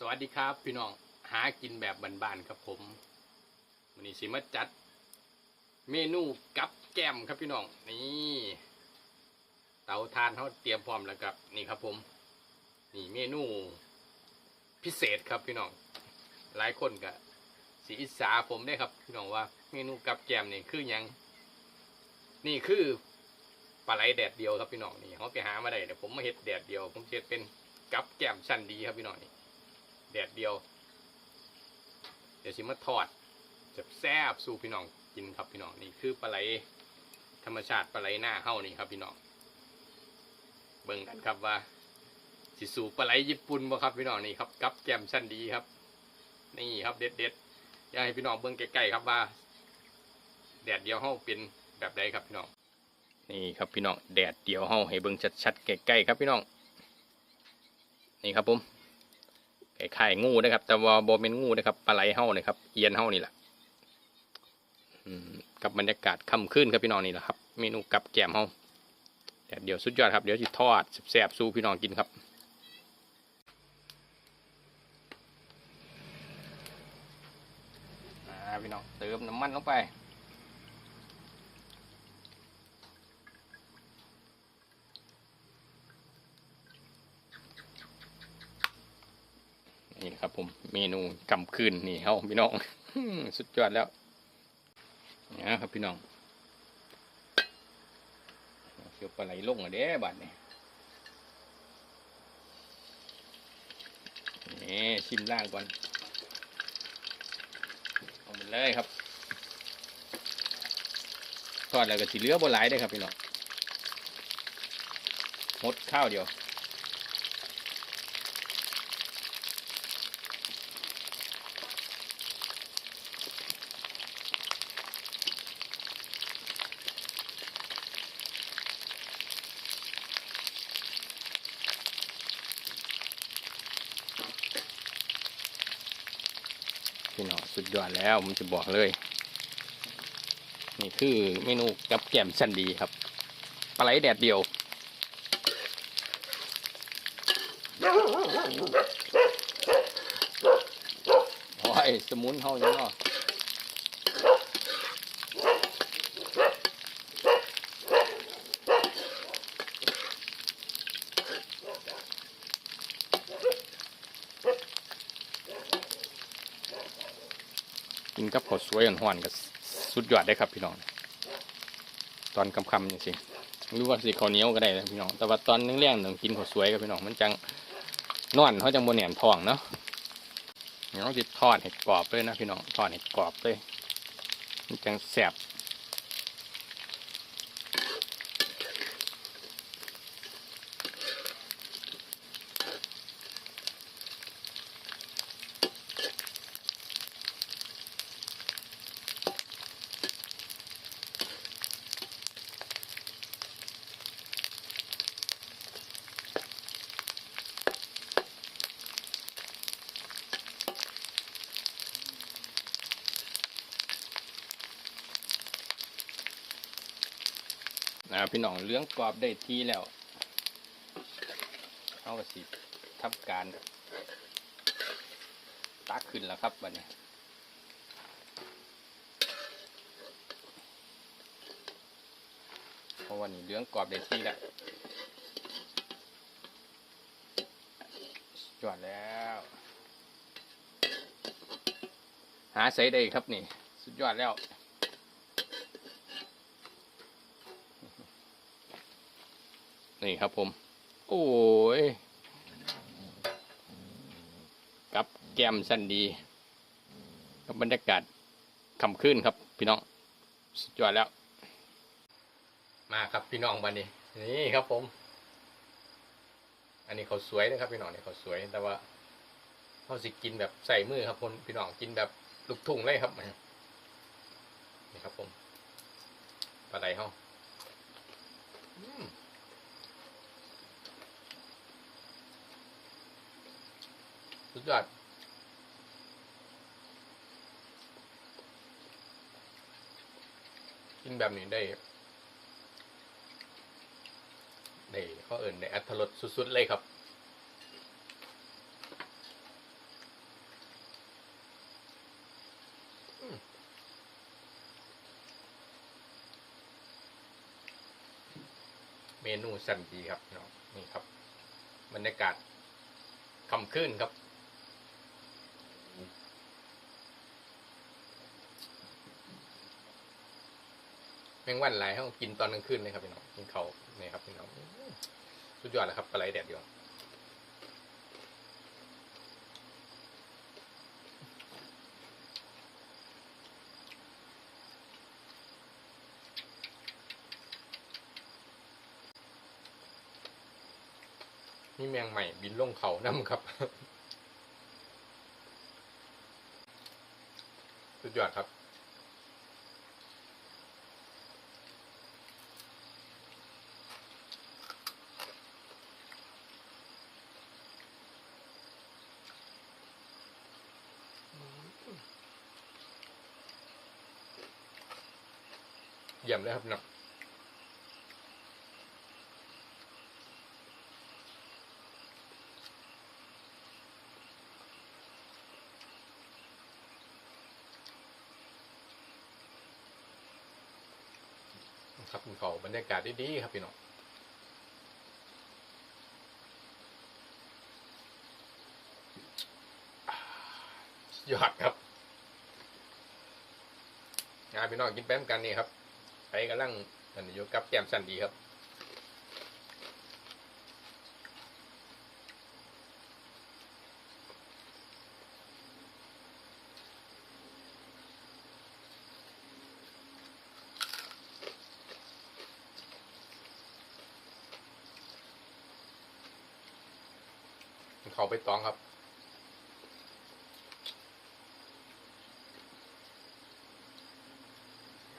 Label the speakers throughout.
Speaker 1: สวัสดีครับ พี่น้องหากินแบบบ้านๆครับผมวันนี้สิมาจัด เมนูกับแก้มครับพี่น้องนี่เตาทานเขาเตรียมพร้อมแล้วครับ นี่ครับผม นี่เมนูพิเศษครับพี่น้อง หลายคนก็สีอิสาผมได้ครับ พี่น้องว่า เมนูกับแก้มนี่คือหยัง นี่คือปลาไหลแดดเดียวครับพี่น้องนี่เขาไปหามาได้เดี๋ยวผมมาเฮ็ดแดดเดียว ผมจะเฮ็ดเป็นกับแก้มชั้นดีครับพี่น้องนี่ แดดเดียว เดี๋ยวชิมมาทอดจะแซ่บสู่พี่น้องกินครับพี่น้องนี่คือปลาไหลธรรมชาติปลาไหลหน้าเฮ้านี่ครับพี่น้องเบิ่งกันครับว่าสิสู่ปลาไหลญี่ปุ่นบ่ครับพี่น้องนี่ครับกับแกมชั้นดีครับ นี่ครับเด็ดเด็ดๆอยากให้พี่น้องเบิ่งใกล้ๆครับว่า แดดเดียวเฮ้าเป็นแบบใดครับพี่น้องนี่ครับพี่น้องแดดเดียวเฮ้าให้เบิ่งชัดๆใกล้ๆครับพี่น้องนี่ครับผม ไข่ไข่งูนะครับ แต่ว่าโบเป็นงูนะครับปลาไหลเห่านะครับเอียนเห่านี่แหละกับบรรยากาศค่ำขึ้นครับพี่น้องนี่แหละครับเมนูกับแกมเห่าแต่เดี๋ยวสุดยอดครับเดี๋ยวจะทอดแซ่บสู้พี่น้องกินครับพี่น้องเติมน้ำมันลงไป นี่ครับ ผมเมนูกำคืนนี่เฮาพี่น้องสุดยอดแล้วนะครับพี่น้องเกี่ยวปลาไหลลงอะเด้บัดนี่นี่ชิมล่างก่อนเอาหมดเลยครับทอดแล้วก็สีเหลือบนหลายได้ครับพี่น้องหมดข้าวเดียว พี่น้องสุดยอดแล้วผมจะบอกเลย นี่คือเมนูกับแกมชั้นดีครับปลาไหลแดดเดียวโอ้ยสมุนเฮายังเนาะ กินกับข้าวสวยห่อนๆก็สุดยอดได้ครับพี่น้อง ตอนคำๆอย่างสิหรือว่าสิข้าวเหนียวก็ได้นะพี่น้อง แต่ว่าตอนแรงๆต้องกินข้าวสวยกับพี่น้อง มันจังนอนเขาจังบนเหนมทองเนาะเดี๋ยเราจะทอดเห็ดกรอบเลยนะพี่น้อง ทอดเห็ดกรอบเลย มันจังแสบ นะครับพี่น้องเลี้ยงกรอบได้ทีแล้วเอาสิทำการตักขึ้นแล้วครับวันนี้เพราะวันนี้เลี้ยงกรอบได้ที่แล้วสุดยอดแล้ว หาใส่ได้ครับนี่ สุดยอดแล้ว นี่ครับผม โอ้ยกับแก้มสั้นดีกับบรรยากาศคำขึ้นครับ พี่น้องสุดยอดแล้ว มาครับพี่น้องบันนี้นี่ครับผม อันนี้เขาสวยนะครับ พี่น้องเนี่ยเขาสวยแต่ว่าเขาสิกินแบบใส่มือครับคนพี่น้องกินแบบลูกทุ่งเลยครับนี่ครับผมปลาไหลเขาุดยอดกินแบบนี้ได้ ได้ข้ออื่นได้อัตลดสุด ๆ เลยครับเมนูสันดีครับนี่ครับบรรยากาศคำขึ้นครับ แมงวันหลายห้องกินตอนกลางคืนเลยครับพี่น้องกินเขาวนี่ครับพี่น้องสุดยอดเลยครับปลาไหลแดดเดียวนี่แมงใหม่บินลงเขาน้ำครับ สุดยอดครับ เยี่ยมเลยครับพี่น้องครับคุณเขาบรรยากาศดีๆครับพี่น้องยอดครับงานพี่น้องกินแป้มกันนี่ครับ ไปกำลังอันนี้อยู่กับแก้มสันดีครับเขาไปตองครับ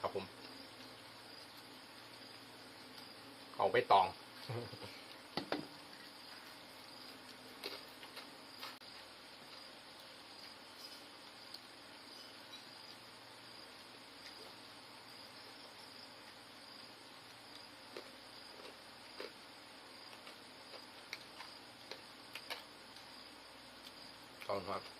Speaker 1: ครับผม เขาไปตอง ขอบคุณครับ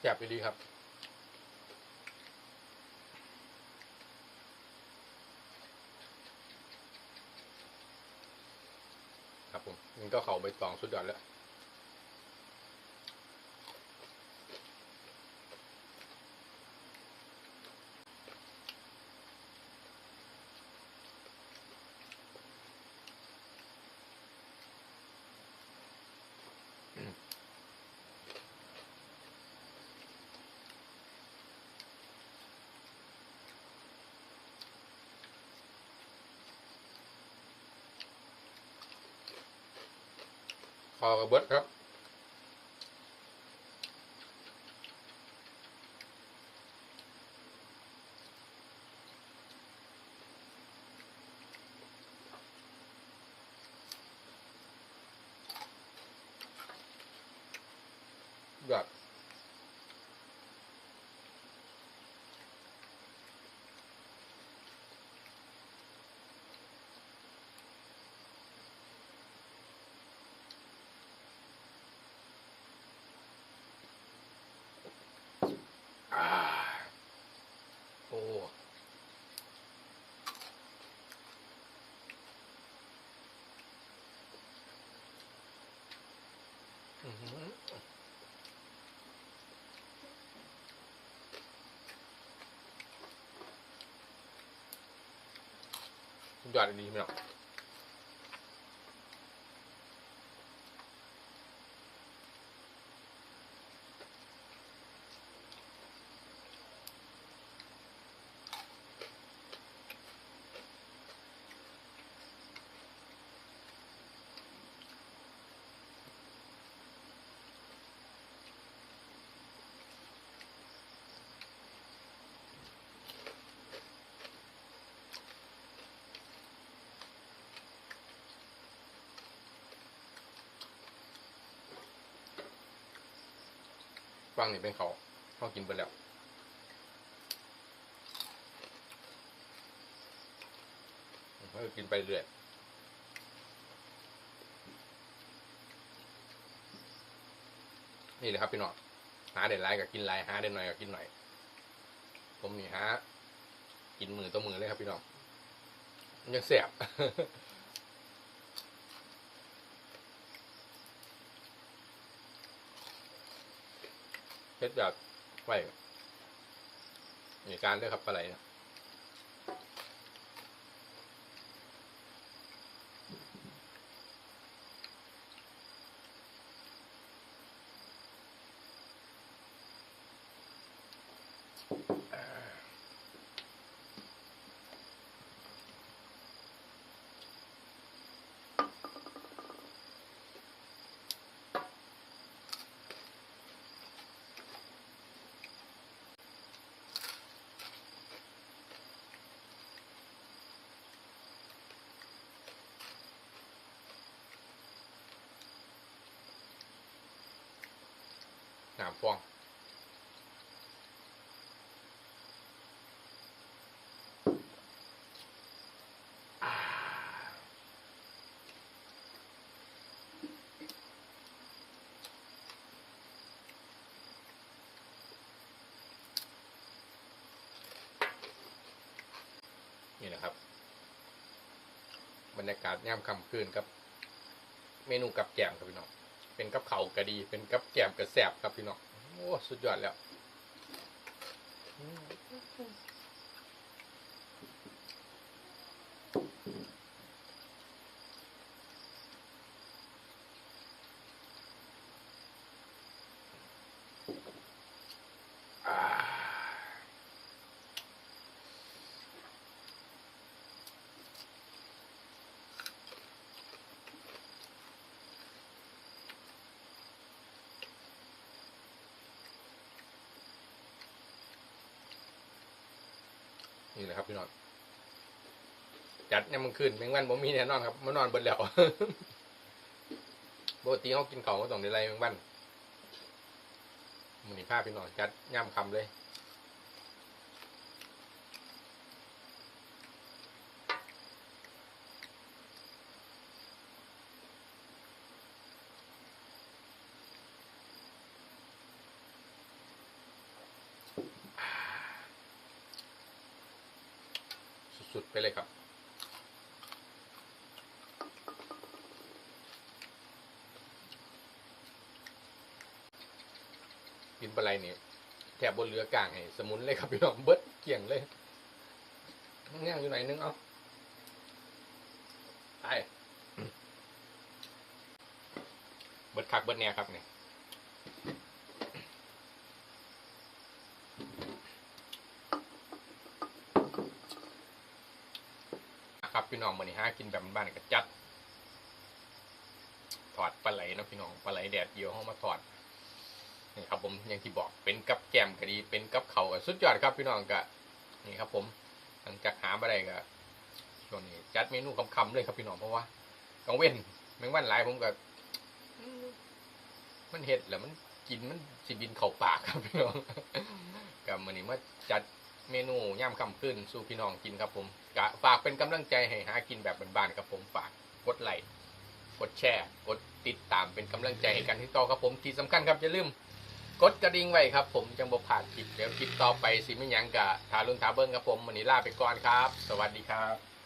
Speaker 1: แจ็บไปดีครับครับผมนี่ก็เข่าไปตองสุดยอดแล้ว คอกระเบิดครับยอดอ่าโอ้ อื้อหือ สุดยอดดีไฟังนี่เป็นเขาเขากินไปแล้วเขากินไปเรื่อยนี่เลยครับพี่น้องหาเด็ดไรกับกินไรหาเด็ดหน่อยกับกินหน่อย ผมนี่หากินมือต่อมือเลยครับพี่น้องยังแสบ เพชรแบบไหวมีการด้วยครับปลาไหลนะ ฟองนี่นะครับ บรรยากาศย่ำค่ำคืนครับ เมนูกับแกล้มครับพี่น้อง เป็นกับเขาก็ดี เป็นกับแก้มกระแสบครับพี่น้องโอ้สุดยอดแล้วอืมอ่า นี่แหละครับพี่น้องจัดเนี่ยมันขึ้นแมงวันผมมีแน่นอนครับมันนอนเบนแล้วปกติเขากินเขาก็ต้องได้ไรแมงวันมันนี่ภาพพี่น้องจัดย่ำคำเลย สุดๆไปเลยครับกินปลาไหลนี่แถบบนเรือกลางให้สมุนเลยครับพี่น้องเบิดเกี่ยงเลยง่างอยู่ไหนนึงเอาไปเบิดคักเบิดแน่ครับเนี่ยครับ พี่น้องมันนี่ฮะกินแบบบ้านๆก็จัด ถอดปลาไหลเนาะพี่น้องปลาไหลแดดเดียวเข้ามาถอดนี่ครับผมอย่างที่บอกเป็นกับแกมก็ดี เป็นกับเขาก็สุดยอดครับพี่น้องก็นี่ครับ ผมหลังจากหาอะไรก็ช่วงนี้จัดเมนูคำๆเลยครับพี่น้องเพราะว่ากังเว้นแมงวันหลายผมก็อืมมันเห็ดแล้วมันกินมันสิบินเข่าปากครับพี่น้องกับมันนี้มาจัด เมนูย่ำคำขึ้นสู่พี่น้องกินครับผมกะฝากเป็นกำลังใจให้หากินแบบบ้านๆครับผมฝากกดไลค์กดแชร์กดติดตามเป็นกำลังใจให้กันที่ต่อครับผมที่สำคัญครับอย่าลืมกดกระดิ่งไว้ครับผมจังบ่ผ่านคลิปเดี๋ยวคลิปต่อไปสิไม่ยังกะทารุนทาเบิ้งครับผมวันนี้ลาไปก่อนครับ สวัสดีครับ